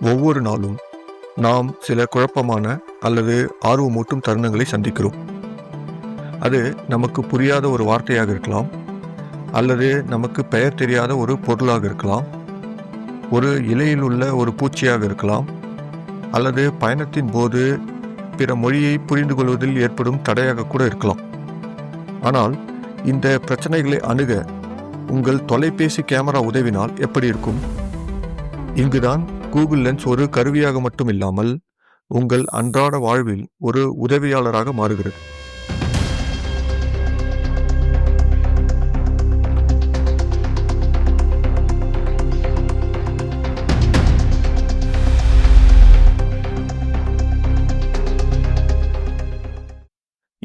ஒவ்வொரு நாளும் நாம் சில குழப்பமான அல்லது ஆர்வமூட்டும் தருணங்களை சந்திக்கிறோம். அது நமக்கு புரியாத ஒரு வார்த்தையாக இருக்கலாம் அல்லது நமக்கு பெயர் தெரியாத ஒரு பொருளாக இருக்கலாம் ஒரு இலையில் உள்ள ஒரு பூச்சியாக இருக்கலாம் அல்லது பயணத்தின் போது பிற மொழியை புரிந்து கொள்வதில் ஏற்படும் தடையாக கூட இருக்கலாம். ஆனால் இந்த பிரச்சனைகளை அணுக உங்கள் தொலைபேசி கேமரா உதவினால் எப்படி இருக்கும்? இங்குதான் கூகுள் லென்ஸ் ஒரு கருவியாக மட்டும் இல்லாமல் உங்கள் அன்றாட வாழ்வில் ஒரு உதவியாளராக மாறுகிறது.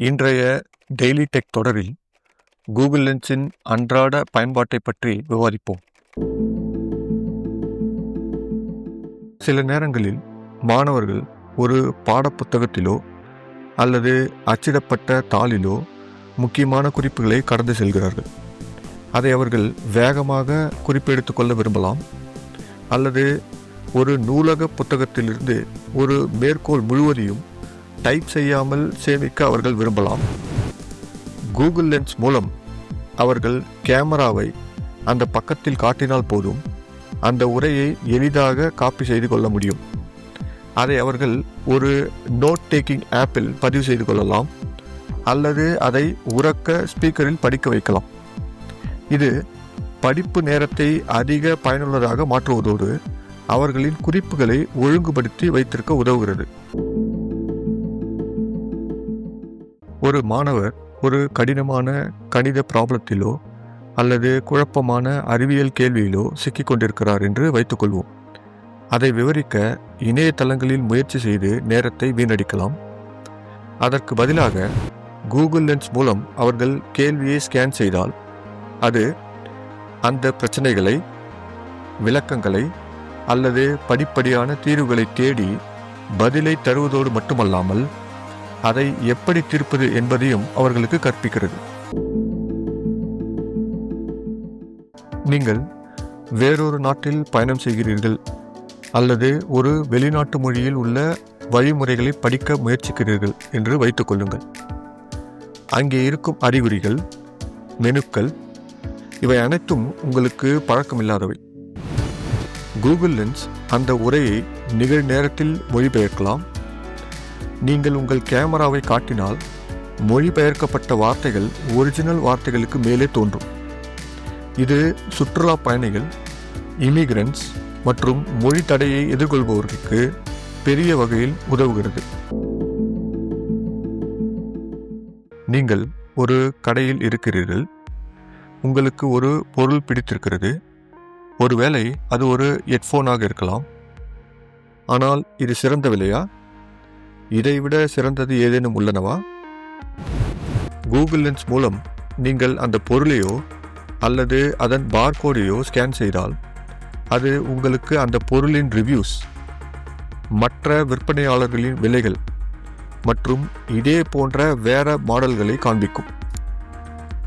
இன்றைய டெய்லி டெக் தொடரில் கூகுள் லென்ஸின் அன்றாட பயன்பாட்டை பற்றி விவாதிப்போம். சில நேரங்களில் மாணவர்கள் ஒரு பாடப்புத்தகத்திலோ அல்லது அச்சிடப்பட்ட தாளிலோ முக்கியமான குறிப்புகளை கடந்து செல்கிறார்கள். அதை அவர்கள் வேகமாக குறிப்பெடுத்து கொள்ள விரும்பலாம். அல்லது ஒரு நூலக புத்தகத்திலிருந்து ஒரு மேற்கோள் முழுவதையும் டைப் செய்யாமல் சேமிக்க அவர்கள் விரும்பலாம். கூகுள் லென்ஸ் மூலம் அவர்கள் கேமராவை அந்த பக்கத்தில் காட்டினால் போதும். அந்த உரையை எளிதாக காப்பி செய்து கொள்ள முடியும். அதை அவர்கள் ஒரு நோட் டேக்கிங் ஆப்பில் பதிவு செய்து கொள்ளலாம். அல்லது அதை உறக்க ஸ்பீக்கரில் படிக்க வைக்கலாம். இது படிப்பு நேரத்தை அதிக பயனுள்ளதாக மாற்றுவதோடு அவர்களின் குறிப்புகளை ஒழுங்குபடுத்தி வைத்திருக்க உதவுகிறது. ஒரு மாணவர் ஒரு கடினமான கணித ப்ராப்ளத்திலோ அல்லது குழப்பமான அறிவியல் கேள்வியிலோ சிக்கிக் கொண்டிருக்கிறார் என்று வைத்துக்கொள்வோம். அதை விவரிக்க இணையதளங்களில் முயற்சி செய்து நேரத்தை வீணடிக்கலாம். அதற்கு பதிலாக கூகுள் லென்ஸ் மூலம் அவர்கள் கேள்வியை ஸ்கேன் செய்தால் அது அந்த பிரச்சனைகளை விளக்கங்களை அல்லது படிப்படியான தீர்வுகளை தேடி பதிலை தருவதோடு மட்டுமல்லாமல் அதை எப்படி தீர்ப்பது என்பதையும் அவர்களுக்கு கற்பிக்கிறது. நீங்கள் வேறொரு நாட்டில் பயணம் செய்கிறீர்கள் அல்லது ஒரு வெளிநாட்டு மொழியில் உள்ள வழிமுறைகளை படிக்க முயற்சிக்கிறீர்கள் என்று வைத்துக்கொள்ளுங்கள் அங்கே இருக்கும் அறிகுறிகள் மெனுக்கள் இவை அனைத்தும் உங்களுக்கு பழக்கமில்லாதவை. கூகுள் லென்ஸ் அந்த உரையை நிகழ் நேரத்தில் மொழிபெயர்க்கலாம். நீங்கள் உங்கள் கேமராவை காட்டினால் மொழிபெயர்க்கப்பட்ட வார்த்தைகள் ஒரிஜினல் வார்த்தைகளுக்கு மேலே தோன்றும். இது சுற்றுலா பயணிகள் இமிகிரண்ட்ஸ் மற்றும் மொழி தடையை எதிர்கொள்பவர்களுக்கு பெரிய வகையில் உதவுகிறது. நீங்கள் ஒரு கடையில் இருக்கிறீர்கள். உங்களுக்கு ஒரு பொருள் பிடித்திருக்கிறது. ஒருவேளை அது ஒரு ஹெட்ஃபோனாக இருக்கலாம். ஆனால் இது சிறந்த விலையா? இதைவிட சிறந்தது ஏதேனும் உள்ளனவா? கூகுள் லென்ஸ் மூலம் நீங்கள் அந்த பொருளையோ அல்லது அதன் பார்கோடையோ ஸ்கேன் செய்தால் அது உங்களுக்கு அந்த பொருளின் ரிவ்யூஸ் மற்ற விற்பனையாளர்களின் விலைகள் மற்றும் இதே போன்ற வேற மாடல்களை காண்பிக்கும்.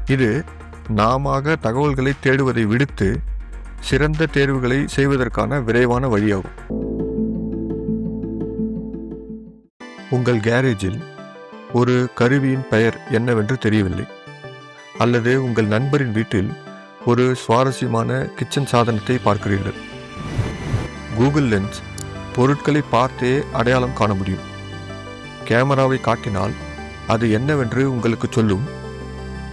இது நாம தகவல்களை தேடுவதை விடுத்து சிறந்த தேர்வுகளை செய்வதற்கான விரைவான வழியாகும். உங்கள் கேரேஜில் ஒரு கருவியின் பெயர் என்னவென்று தெரியவில்லை. அல்லது உங்கள் நண்பரின் வீட்டில் ஒரு சுவாரஸ்யமான கிச்சன் சாதனத்தை பார்க்கிறீர்கள். கூகுள் லென்ஸ் பொருட்களை பார்த்தே அடையாளம் காண முடியும். கேமராவை காட்டினால் அது என்னவென்று உங்களுக்கு சொல்லும்.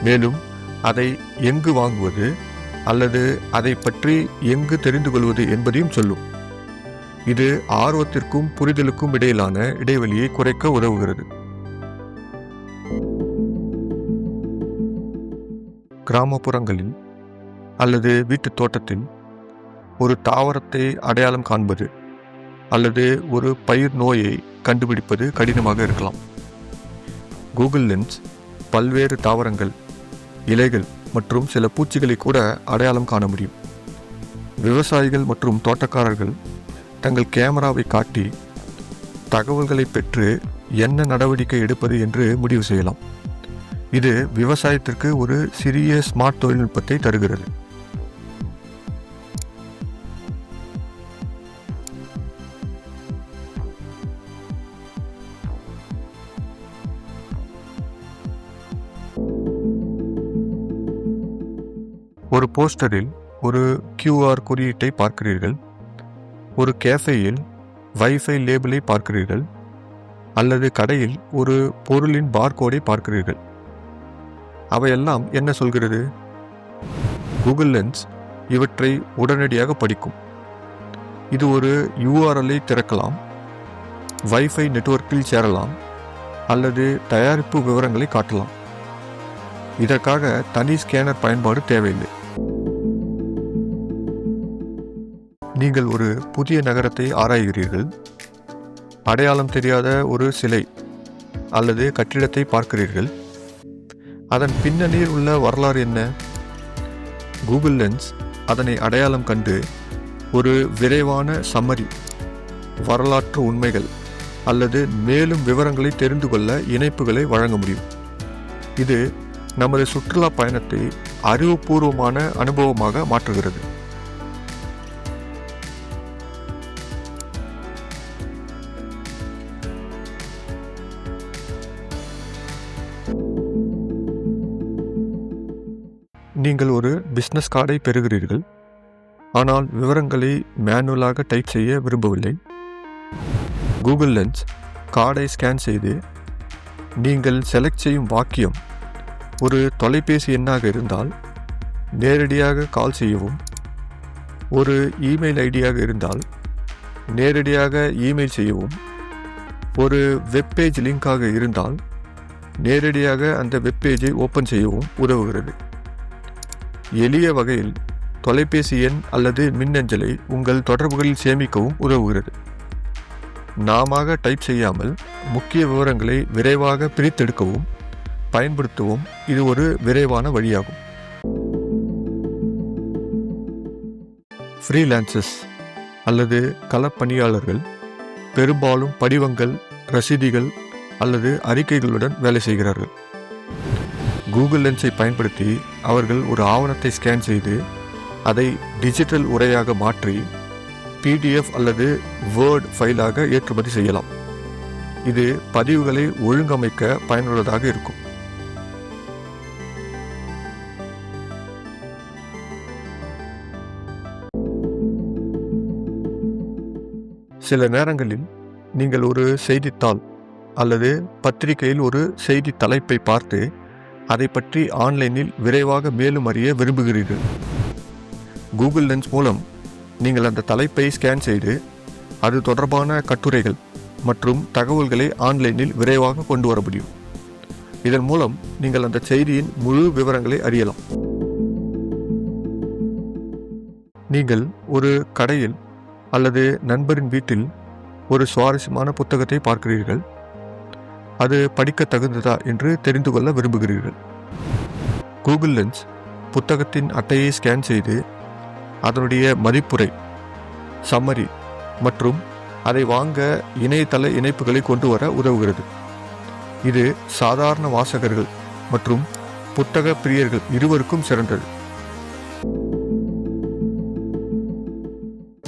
மேலும் அதை எங்கு வாங்குவது அல்லது அதை பற்றி எங்கு தெரிந்து கொள்வது என்பதையும் சொல்லும். இது ஆர்வத்திற்கும் புரிதலுக்கும் இடையிலான இடைவெளியை குறைக்க உதவுகிறது. கிராமப்புறங்களில் அல்லது வீட்டுத் தோட்டத்தில் ஒரு தாவரத்தை அடையாளம் காண்பது அல்லது ஒரு பயிர் நோயை கண்டுபிடிப்பது கடினமாக இருக்கலாம். கூகுள் லென்ஸ் பல்வேறு தாவரங்கள் இலைகள் மற்றும் சில பூச்சிகளை கூட அடையாளம் காண முடியும். விவசாயிகள் மற்றும் தோட்டக்காரர்கள் தங்கள் கேமராவை காட்டி தகவல்களை பெற்று என்ன நடவடிக்கை எடுப்பது என்று முடிவு செய்யலாம். இது விவசாயத்திற்கு ஒரு சிறிய ஸ்மார்ட் தொழில்நுட்பத்தை தருகிறது. ஒரு போஸ்டரில் ஒரு கியூஆர் குறியீட்டை பார்க்கிறீர்கள். ஒரு கேஃபேயில் வைஃபை லேபிளை பார்க்கிறீர்கள். அல்லது கடையில் ஒரு பொருளின் பார்கோடை பார்க்கிறீர்கள். அவையெல்லாம் என்ன சொல்கிறது? கூகுள் லென்ஸ் இவற்றை உடனடியாக படிக்கும். இது ஒரு யூஆர்எல்லை திறக்கலாம். வைஃபை நெட்வொர்க்கில் சேரலாம். அல்லது தயாரிப்பு விவரங்களை காட்டலாம். இதற்காக தனி ஸ்கேனர் பயன்பாடு தேவையில்லை. நீங்கள் ஒரு புதிய நகரத்தை ஆராய்கிறீர்கள். அடையாளம் தெரியாத ஒரு சிலை அல்லது கட்டிடத்தை பார்க்கிறீர்கள். அதன் பின்னணியில் உள்ள வரலாறு என்ன? கூகுள் லென்ஸ் அதனை அடையாளம் கண்டு ஒரு விரைவான சம்மரி வரலாற்று உண்மைகள் அல்லது மேலும் விவரங்களை தெரிந்து கொள்ள இணைப்புகளை வழங்க முடியும். இது நமது சுற்றுலா பயணத்தை அறிவுபூர்வமான அனுபவமாக மாற்றுகிறது. நீங்கள் ஒரு பிஸ்னஸ் கார்டை பெறுகிறீர்கள். ஆனால் விவரங்களை மேனுவலாக டைப் செய்ய விரும்பவில்லை. கூகுள் லென்ஸ் கார்டை ஸ்கேன் செய்து நீங்கள் செலக்ட் செய்யும் வாக்கியம் ஒரு தொலைபேசி எண்ணாக இருந்தால் நேரடியாக கால் செய்யவும். ஒரு இமெயில் ஐடியாக இருந்தால் நேரடியாக இமெயில் செய்யவும். ஒரு வெப்பேஜ் லிங்காக இருந்தால் நேரடியாக அந்த வெப்பேஜை ஓப்பன் செய்யவும் உதவுகிறது. எளிய வகையில் தொலைபேசி எண் அல்லது மின்னஞ்சலை உங்கள் தொடர்புகளில் சேமிக்கவும் உதவுகிறது. நாம டைப் செய்யாமல் முக்கிய விவரங்களை விரைவாக பிரித்தெடுக்கவும் பயன்படுத்தவும் இது ஒரு விரைவான வழியாகும். ஃப்ரீலான்சஸ் அல்லது களப்பணியாளர்கள் பெரும்பாலும் படிவங்கள் ரசீதிகள் அல்லது அறிக்கைகளுடன் வேலை செய்கிறார்கள். கூகுள் லென்ஸை பயன்படுத்தி அவர்கள் ஒரு ஆவணத்தை ஸ்கேன் செய்து அதை டிஜிட்டல் உரையாக மாற்றி பிடிஎஃப் அல்லது வேர்ட் ஃபைலாக ஏற்றுமதி செய்யலாம். இது பதிவுகளை ஒழுங்கமைக்க பயனுள்ளதாக இருக்கும். சில நேரங்களில் நீங்கள் ஒரு செய்தித்தாள் அல்லது பத்திரிகையில் ஒரு செய்தி தலைப்பை பார்த்து அதை பற்றி ஆன்லைனில் விரைவாக மேலும் அறிய விரும்புகிறீர்கள். கூகுள் லென்ஸ் மூலம் நீங்கள் அந்த தலைப்பை ஸ்கேன் செய்து அது தொடர்பான கட்டுரைகள் மற்றும் தகவல்களை ஆன்லைனில் விரைவாக கொண்டு வர முடியும். இதன் மூலம் நீங்கள் அந்த செய்தியின் முழு விவரங்களை அறியலாம். நீங்கள் ஒரு கடையில் அல்லது நண்பரின் வீட்டில் ஒரு சுவாரஸ்யமான புத்தகத்தை பார்க்கிறீர்கள். அது படிக்க தகுந்ததா என்று தெரிந்து கொள்ள விரும்புகிறீர்கள். கூகுள் லென்ஸ் புத்தகத்தின் அட்டையை ஸ்கேன் செய்து அதனுடைய மதிப்புரை சம்மரி மற்றும் அதை வாங்க இணையதள இணைப்புகளை கொண்டு வர உதவுகிறது. இது சாதாரண வாசகர்கள் மற்றும் புத்தக பிரியர்கள் இருவருக்கும் சிறந்தது.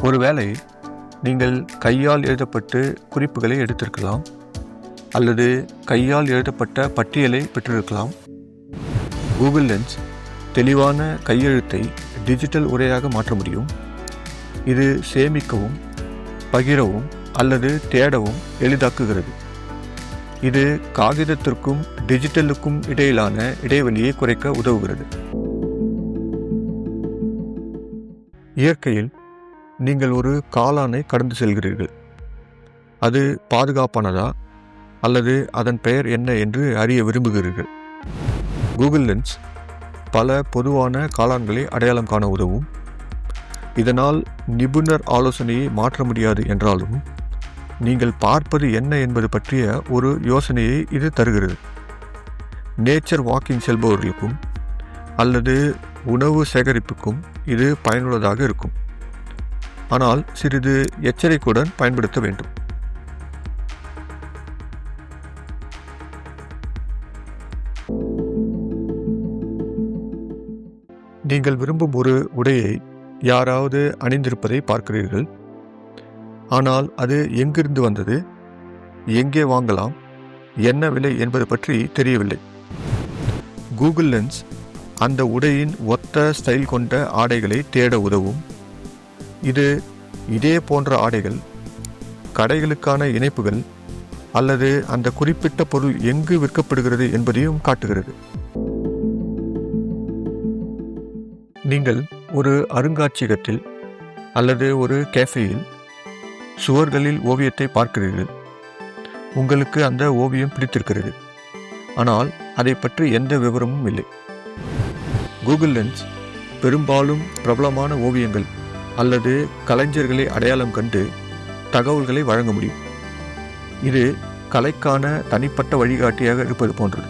ஒருவேளை நீங்கள் கையால் எழுதப்பட்டு குறிப்புகளை எடுத்திருக்கலாம். அல்லது கையால் எழுதப்பட்ட பட்டியலை பெற்றிருக்கலாம். கூகுள் லென்ஸ் தெளிவான கையெழுத்தை டிஜிட்டல் உரையாக மாற்ற முடியும். இது சேமிக்கவும் பகிரவும் அல்லது தேடவும் எளிதாக்குகிறது. இது காகிதத்திற்கும் டிஜிட்டலுக்கும் இடையிலான இடைவெளியை குறைக்க உதவுகிறது. இயற்கையில் நீங்கள் ஒரு காளானை கடந்து செல்கிறீர்கள். அது பாதுகாப்பானதா? அல்லது அதன் பெயர் என்ன என்று அறிய விரும்புகிறீர்கள். கூகுள் லென்ஸ் பல பொதுவான காளான்களை அடையாளம் காண உதவும். இதனால் நிபுணர் ஆலோசனையை மாற்ற முடியாது என்றாலும் நீங்கள் பார்ப்பது என்ன என்பது பற்றிய ஒரு யோசனையை இது தருகிறது. நேச்சர் வாக்கிங் செல்பவர்களுக்கும் அல்லது உணவு சேகரிப்புக்கும் இது பயனுள்ளதாக இருக்கும். ஆனால் சிறிது எச்சரிக்கையுடன் பயன்படுத்த வேண்டும். நீங்கள் விரும்பும் ஒரு உடையை யாராவது அணிந்திருப்பதை பார்க்கிறீர்கள். ஆனால் அது எங்கிருந்து வந்தது? எங்கே வாங்கலாம்? என்ன விலை என்பது பற்றி தெரியவில்லை. கூகுள் லென்ஸ் அந்த உடையின் ஒத்த ஸ்டைல் கொண்ட ஆடைகளை தேட உதவும். இது இதே போன்ற ஆடைகள் கடைகளுக்கான இணைப்புகள் அல்லது அந்த குறிப்பிட்ட பொருள் எங்கு விற்கப்படுகிறது என்பதையும் காட்டுகிறது. நீங்கள் ஒரு அருங்காட்சியகத்தில் அல்லது ஒரு கேஃபேயில் சுவர்களில் ஓவியத்தை பார்க்கிறீர்கள். உங்களுக்கு அந்த ஓவியம் பிடித்திருக்கிறது. ஆனால் அதை பற்றி எந்த விவரமும் இல்லை. கூகுள் லென்ஸ் பெரும்பாலும் பிரபலமான ஓவியங்கள் அல்லது கலைஞர்களை அடையாளம் கண்டு தகவல்களை வழங்க முடியும். இது கலைக்கான தனிப்பட்ட வழிகாட்டியாக இருப்பது போன்றது.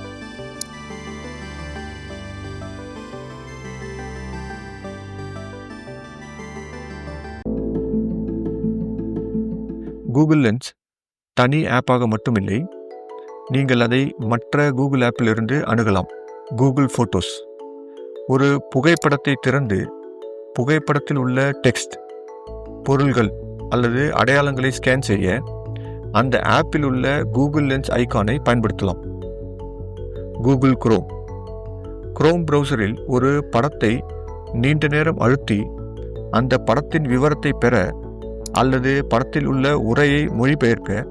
கூகுள் லென்ஸ் தனி ஆப்பாக மட்டுமில்லை நீங்கள் அதை மற்ற கூகுள் ஆப்பிலிருந்து அணுகலாம். கூகுள் ஃபோட்டோஸ் ஒரு புகைப்படத்தை திறந்து புகைப்படத்தில் உள்ள டெக்ஸ்ட் பொருள்கள் அல்லது அடையாளங்களை ஸ்கேன் செய்ய அந்த ஆப்பில் உள்ள கூகுள் லென்ஸ் ஐக்கானை பயன்படுத்தலாம். Google chrome. குரோம் ப்ரௌசரில் ஒரு படத்தை நீண்ட நேரம் அழுத்தி அந்த படத்தின் விவரத்தை பெற அல்லது படத்தில் உள்ள உரையை மொழிபெயர்க்க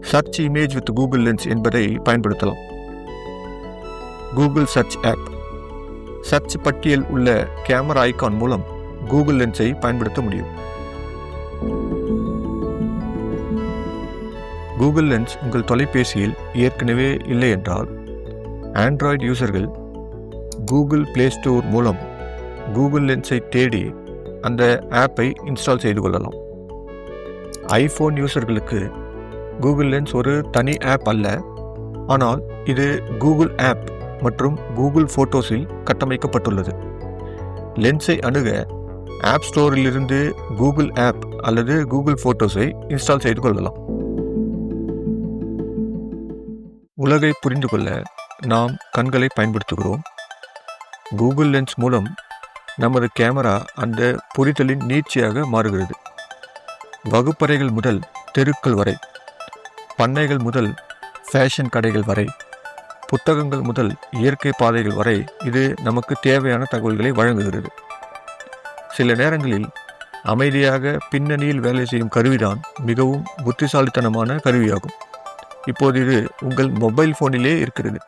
search image with Google Lens என்பதை பயன்படுத்தலாம். Google search app. சர்ச் பட்டியல் உள்ள கேமரா ஐக்கான் மூலம் கூகுள் லென்ஸை பயன்படுத்த முடியும். கூகுள் லென்ஸ் உங்கள் தொலைபேசியில் ஏற்கனவே இல்லை என்றால் ஆண்ட்ராய்டு யூசர்கள் கூகுள் பிளே ஸ்டோர் மூலம் கூகுள் லென்ஸை தேடி அந்த ஆப்பை இன்ஸ்டால் செய்து கொள்ளலாம். ஐஃபோன் யூசர்களுக்கு கூகுள் லென்ஸ் ஒரு தனி ஆப் அல்ல ஆனால் இது கூகுள் ஆப் மற்றும் கூகுள் ஃபோட்டோஸில் கட்டமைக்கப்பட்டுள்ளது. லென்ஸை அணுக ஆப் ஸ்டோரிலிருந்து கூகுள் ஆப் அல்லது கூகுள் ஃபோட்டோஸை இன்ஸ்டால் செய்து கொள்ளலாம். உலகை புரிந்து கொள்ள நாம் கண்களை பயன்படுத்துகிறோம். கூகுள் லென்ஸ் மூலம் நமது கேமரா அந்த புரிதலின் நீட்சியாக மாறுகிறது. வகுப்பறைகள் முதல் தெருக்கள் வரை பண்ணைகள் முதல் ஃபேஷன் கடைகள் வரை புத்தகங்கள் முதல் இயற்கை பாதைகள் வரை இது நமக்கு தேவையான தகவல்களை வழங்குகிறது. சில நேரங்களில் அமைதியாக பின்னணியில் வேலை செய்யும் கருவிதான் மிகவும் புத்திசாலித்தனமான கருவியாகும். இப்போது இது உங்கள் மொபைல் ஃபோனிலே இருக்கிறது.